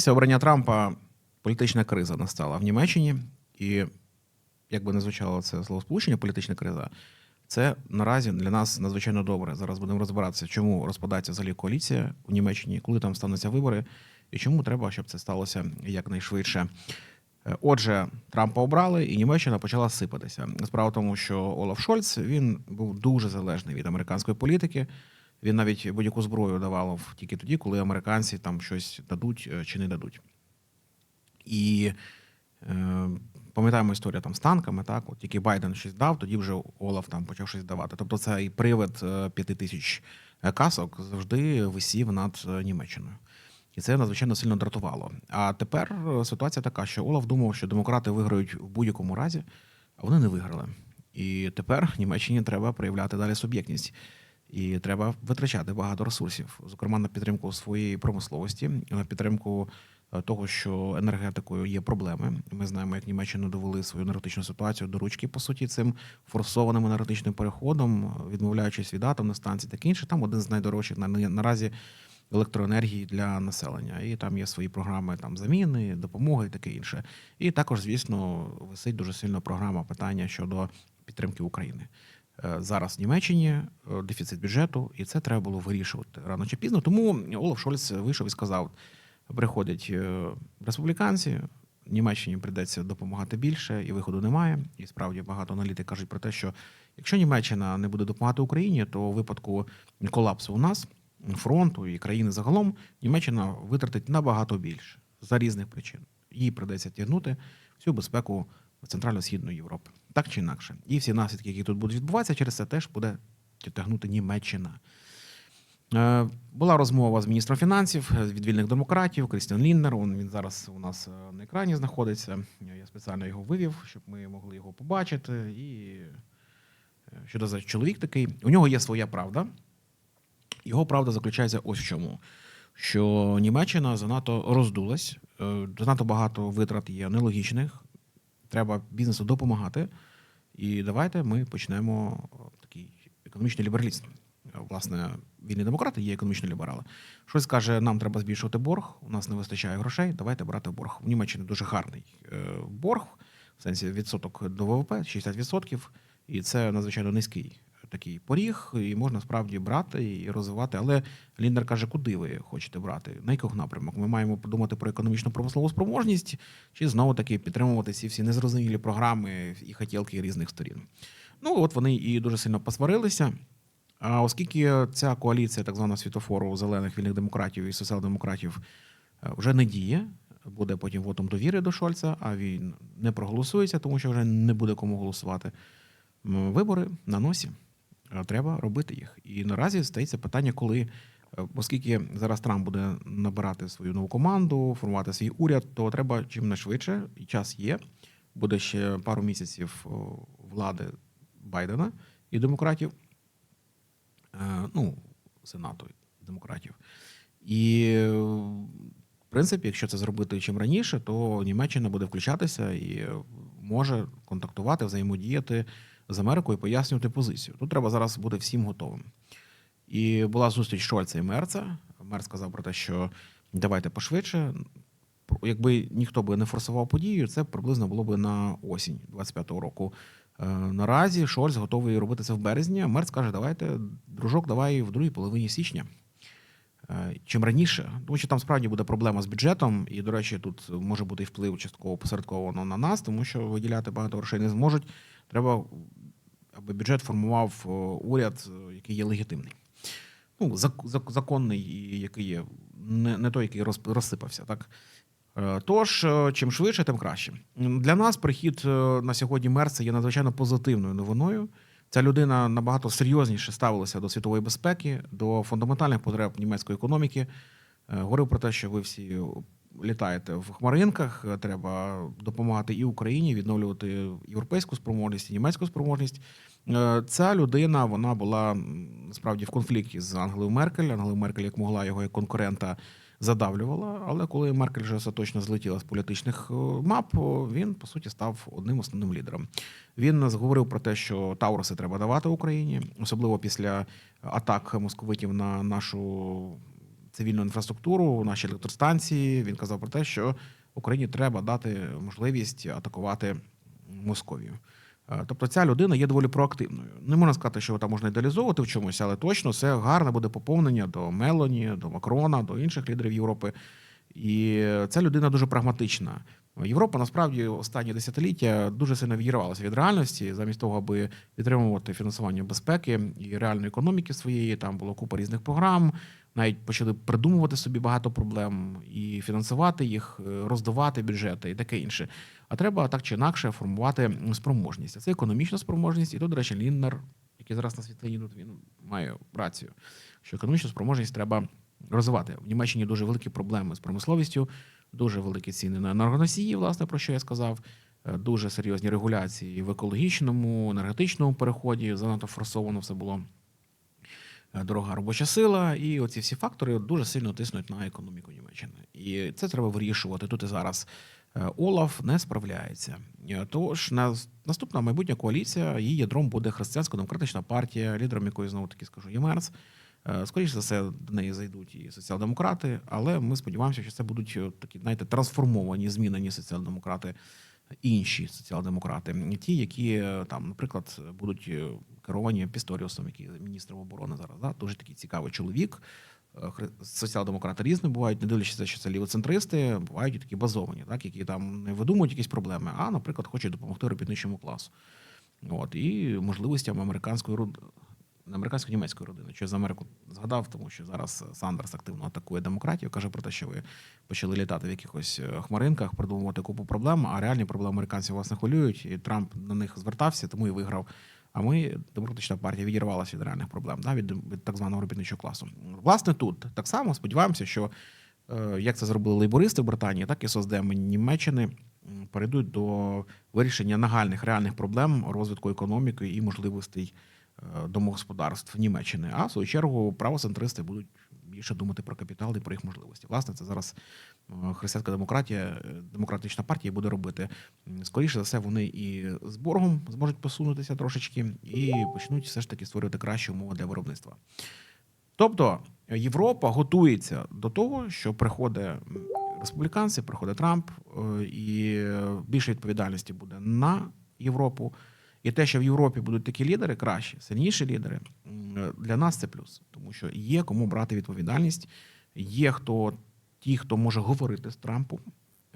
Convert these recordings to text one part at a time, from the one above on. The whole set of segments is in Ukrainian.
Після обрання Трампа політична криза настала в Німеччині, і як би не звучало це словосполучення, політична криза, це наразі для нас надзвичайно добре. Зараз будемо розбиратися, чому розпадається взагалі коаліція у Німеччині, коли там стануться вибори, і чому треба, щоб це сталося якнайшвидше. Е, Отже, Трампа обрали, і Німеччина почала сипатися. Справа в тому, що Олаф Шольц він був дуже залежний від американської політики. Він навіть будь-яку зброю давав тільки тоді, коли американці там щось дадуть е, чи не дадуть. І е, пам'ятаємо історію там з танками, так, от тільки Байден щось дав, тоді вже Олаф там почав щось давати. Тобто цей привид е, п'яти тисяч касок завжди висів над е, Німеччиною. І це надзвичайно сильно дратувало. А тепер ситуація така, що Олаф думав, що демократи виграють в будь-якому разі, а вони не виграли. І тепер Німеччині треба проявляти далі суб'єктність. І треба витрачати багато ресурсів, зокрема на підтримку своєї промисловості, на підтримку е, того, що енергетикою є проблеми. Ми знаємо, як Німеччина довели свою енергетичну ситуацію до ручки, по суті, цим форсованим енергетичним переходом, відмовляючись від атомних станцій, таке інше. Там один з найдорожчих на наразі електроенергії для населення. І там є свої програми там заміни, допомоги і таке інше. І також, звісно, висить дуже сильно програма питання щодо підтримки України. Е, Зараз в Німеччині е, дефіцит бюджету, і це треба було вирішувати рано чи пізно. Тому Олаф Шольц вийшов і сказав: приходять е, республіканці, Німеччині прийдеться допомагати більше, і виходу немає. І справді багато аналітик кажуть про те, що якщо Німеччина не буде допомагати Україні, то у випадку колапсу у нас фронту і країни загалом Німеччина витратить набагато більше за різних причин. Їй придеться тягнути всю безпеку Центрально-Східної Європи, так чи інакше. І всі наслідки, які тут будуть відбуватися, через це теж буде тягнути Німеччина. Е, Була розмова з міністром фінансів від вільних демократів Крістіан Лінднер. Він, зараз у нас е, на екрані знаходиться. Я спеціально його вивів, щоб ми могли його побачити. І е, що за чоловік такий? У нього є своя правда. Його правда заключається ось в чому: що Німеччина занадто роздулась, занадто багато витрат є нелогічних. Треба бізнесу допомагати. І давайте ми почнемо е, такий економічний лібералізм. Е, Власне, вільні демократи є економічні ліберали. Щось каже, нам треба збільшувати борг, у нас не вистачає грошей, давайте брати борг. В Німеччині дуже гарний е, борг, в сенсі відсоток до ВВП 60%, і це надзвичайно низький такий поріг, і можна справді брати і розвивати. Але Ліндер каже, куди ви хочете брати? На яких напрямок? Ми маємо подумати про економічну промислову спроможність, чи знову таки підтримувати ці всі незрозумілі програми і хотілки різних сторін. Ну от вони і дуже сильно посварилися. А оскільки ця коаліція, так звана світофору зелених вільних демократів і соціал-демократів, е, вже не діє, буде потім вотом довіри до Шольца, а він не проголосується, тому що вже не буде кому голосувати. Вибори на носі. Е, Треба робити їх. І наразі стається питання, коли, е, оскільки зараз Трамп буде набирати свою нову команду, формувати свій уряд, то треба чим не швидше, і час є. Буде ще пару місяців влади Байдена і демократів, е, ну, Сенату демократів. І, в принципі, якщо це зробити чим раніше, то Німеччина буде включатися і може контактувати, взаємодіяти з Америкою пояснювати позицію. Тут треба зараз бути всім готовим. І була зустріч Шольца і Мерца. Мерц сказав про те, що давайте пошвидше. Якби ніхто би не форсував подію, це приблизно було б на осінь 25-го року. Е, Наразі Шольц готовий робити це в березні. Мерц каже, давайте, дружок, давай в другій половині січня. Е, Чим раніше, тому що там справді буде проблема з бюджетом, і, до речі, тут може бути і вплив частково посередковано на нас, тому що виділяти багато грошей не зможуть. Треба, аби бюджет формував е, уряд, е, який є легітимний. Ну, зак- зак- законний, і який є не, не той, який роз- розсипався, так. Е, Тож, чим швидше, тим краще. Для нас прихід на сьогодні Мерца є надзвичайно позитивною новиною. Ця людина набагато серйозніше ставилася до світової безпеки, до фундаментальних потреб німецької економіки. Говорив про те, що ви всі літаєте в хмаринках. е, Треба допомагати і Україні відновлювати європейську спроможність, і німецьку спроможність. Е, Ця людина вона була м, насправді в конфлікті з Ангелою Меркель. Ангела Меркель, як могла його як конкурента, задавлювала. Але коли Меркель вже остаточно злетіла з політичних е, мап, він по суті став одним основним лідером. Він говорив про те, що Тауруси треба давати Україні, особливо після атак московитів на нашу цивільну інфраструктуру, наші електростанції. Він казав про те, що Україні треба дати можливість атакувати Московію. Е, Тобто ця людина є доволі проактивною. Не можна сказати, що там можна ідеалізовувати в чомусь, але точно це гарне буде поповнення до Мелоні, до Макрона, до інших лідерів Європи. І ця людина дуже прагматична. Європа насправді останні десятиліття дуже сильно відірвалася від реальності, замість того, аби підтримувати фінансування безпеки і реальної економіки своєї. Там було купа різних програм. Навіть почали придумувати собі багато проблем і фінансувати їх, е, роздавати бюджети і таке інше. А треба так чи інакше формувати спроможність. А це економічна спроможність. І тут, до речі, Ліннер, який зараз на світлині тут він має рацію, що економічну спроможність треба розвивати. В Німеччині дуже великі проблеми з промисловістю, дуже великі ціни на енергоносії, власне, про що я сказав. е, Дуже серйозні регуляції в екологічному, енергетичному переході. Занадто форсовано все було дорога робоча сила, і оці всі фактори дуже сильно тиснуть на економіку Німеччини. І це треба вирішувати тут і зараз. Е, Олаф не справляється. Е, Тож на наступна майбутня коаліція, її ядром буде християнсько-демократична партія, лідером якої знову таки скажу є. Е, Скоріше за все, до неї зайдуть і соціал-демократи, але ми сподіваємося, що це будуть е, такі, знаєте, трансформовані, змінені соціал-демократи, інші соціал-демократи, ті, які е, там, наприклад, будуть е, керовані Пісторіусом, який міністром оборони зараз. Да? Дуже такий цікавий чоловік. Е, Соціал-демократи різні бувають, не дивлячись, що це лівоцентристи, бувають і такі базовані, так, які там не видумують якісь проблеми, а, наприклад, хочуть допомогти робітничому класу. От, і можливостям американської американсько-німецької родини. Що я з Америку згадав, тому що зараз Сандерс активно атакує демократію, каже про те, що ви почали літати в якихось е, хмаринках, придумувати купу проблем, а реальні проблеми американців вас не хвилюють, і Трамп на них звертався, тому і виграв. А ми, демократична партія, відірвалася від реальних проблем, да, від, від так званого робітничого класу. Власне, тут так само сподіваємося, що е, як це зробили лейбористи в Британії, так і создеми Німеччини перейдуть до вирішення нагальних реальних проблем розвитку економіки і можливостей е, домогосподарств Німеччини. А в свою чергу правоцентристи будуть більше думати про капітал і про їх можливості. Власне, це зараз е, християнська демократія, е, демократична партія буде робити. Скоріше за все, вони і з боргом зможуть посунутися трошечки і почнуть все ж таки створювати кращі умови для виробництва. Тобто Європа готується до того, що приходить республіканці, приходить Трамп, е, і е, більше відповідальності буде на Європу. І те, що в Європі будуть такі лідери, кращі, сильніші лідери, для нас це плюс, тому що є кому брати відповідальність, є хто ті, хто може говорити з Трампом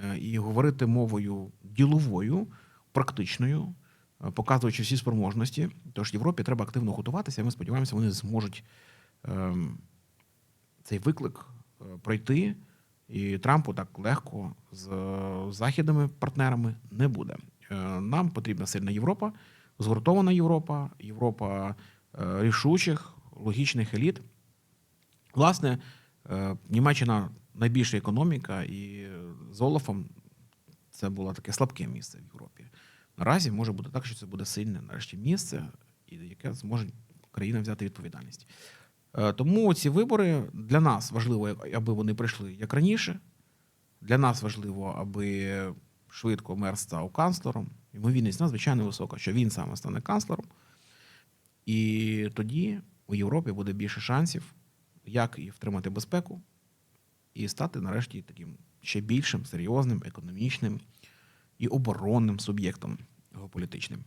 е, і говорити мовою діловою, практичною, е, показуючи всі спроможності. Тож Європі треба активно готуватися. Ми сподіваємося, вони зможуть ем, цей виклик е, пройти, і Трампу так легко з західними партнерами не буде. Нам потрібна сильна Європа, згуртована Європа, Європа е, рішучих, логічних еліт. Власне, е, Німеччина найбільша економіка, і з Олафом це було таке слабке місце в Європі. Наразі може бути так, що це буде сильне нарешті місце, і яке зможе країна взяти відповідальність. Е, Тому ці вибори для нас важливо, аби вони прийшли як раніше. Для нас важливо, аби швидко мер став канцлером. Ймовірність надзвичайно висока, що він саме стане канцлером. І тоді у Європі буде більше шансів, як і втримати безпеку, і стати нарешті таким ще більшим, серйозним, економічним і оборонним суб'єктом геополітичним.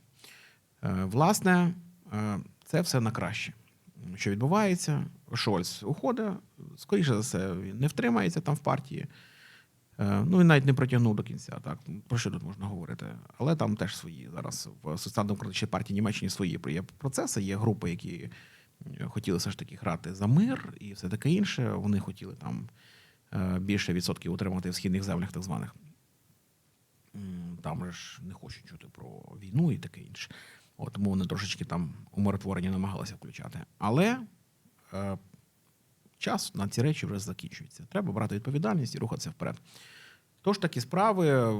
Е, Власне, е, це все на краще. Що відбувається? Шольц уходить, скоріше за все, він не втримається там в партії. Е, Ну, він навіть не протягнув до кінця. Так про що тут можна говорити? Але там теж свої зараз в соціал-демократичній партії Німеччині свої є процеси. Є групи, які е, хотіли все ж таки грати за мир і все таке інше. Вони хотіли там е, більше відсотків утримати в східних землях, так званих. Там ж не хочуть чути про війну і таке інше. От, тому вони трошечки там умиротворення намагалися включати. Але час на ці речі вже закінчується. Треба брати відповідальність і рухатися вперед. Тож такі справи,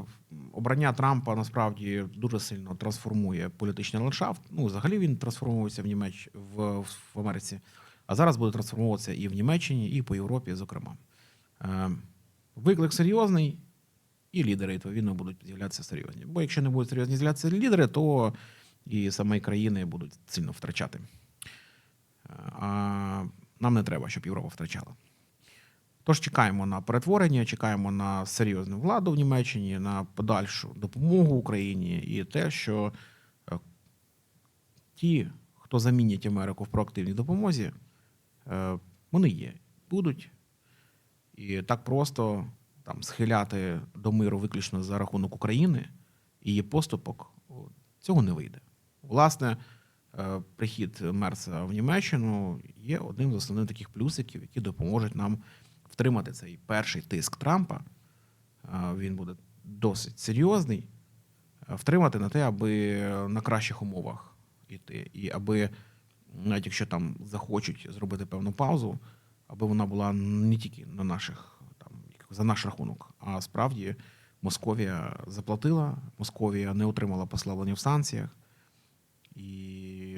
обрання Трампа насправді дуже сильно трансформує політичний ландшафт. Ну, взагалі він трансформується в Німеч в, в Америці, а зараз буде трансформуватися і в Німеччині, і по Європі, зокрема. Е, виклик серйозний, і лідери відповідно будуть з'являтися серйозні. Бо якщо не будуть серйозні з'являтися лідери, то і самі країни будуть сильно втрачати. Е, А нам не треба, щоб Європа втрачала. Тож чекаємо на перетворення, чекаємо на серйозну владу в Німеччині, на подальшу допомогу Україні і те, що е, ті, хто замінять Америку в проактивній допомозі, е, вони є, будуть. І так просто там схиляти до миру виключно за рахунок України і її поступок цього не вийде. Власне, прихід Мерца в Німеччину є одним з основних таких плюсиків, які допоможуть нам втримати цей перший тиск Трампа. Е, Він буде досить серйозний. е, Втримати на те, аби на кращих умовах йти, і аби, навіть якщо там захочуть зробити певну паузу, аби вона була не тільки на наших там за наш рахунок, а справді Московія заплатила, Московія не отримала послаблення в санкціях, і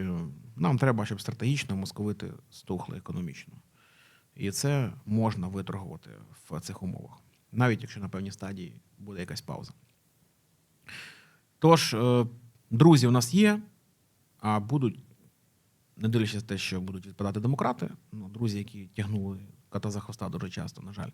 нам треба, щоб стратегічно московити стухли економічно. І це можна виторгувати в цих умовах, навіть якщо на певній стадії буде якась пауза. Тож, е, друзі, у нас є, а будуть, не дивлячись те, що будуть відпадати демократи, ну, друзі, які тягнули кота за хвоста дуже часто, на жаль.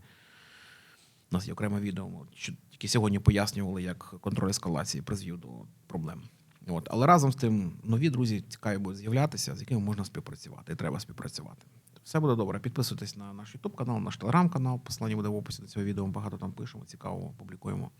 У нас є окреме відео, що тільки сьогодні пояснювали, як контроль ескалації призвів до проблем. От. Але разом з тим нові друзі цікаві будуть з'являтися, з якими можна співпрацювати, і треба співпрацювати. Все буде добре. Підписуйтесь на наш YouTube канал, наш телеграм канал. Посилання буде в описі до цього відео. Ми багато там пишемо, цікавого публікуємо.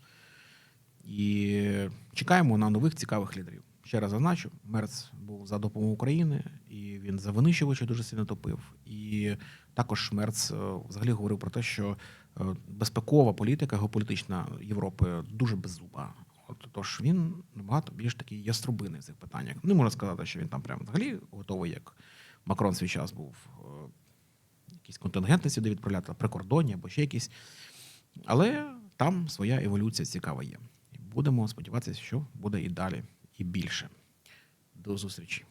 І чекаємо на нових цікавих лідерів. Ще раз зазначу, Мерц був за допомогу України, і він за винищувачі дуже сильно топив. І також Мерц е, взагалі говорив про те, що е, безпекова політика геополітична Європи дуже беззуба. От тож він набагато більш такий яструбиний в цих питаннях. Не можна сказати, що він там прям взагалі готовий, як Макрон свій час був е, якісь контингенти сюди відправляти, прикордонні або ще якісь. Але там своя еволюція цікава є. Будемо сподіватися, що буде і далі, і більше. До зустрічі.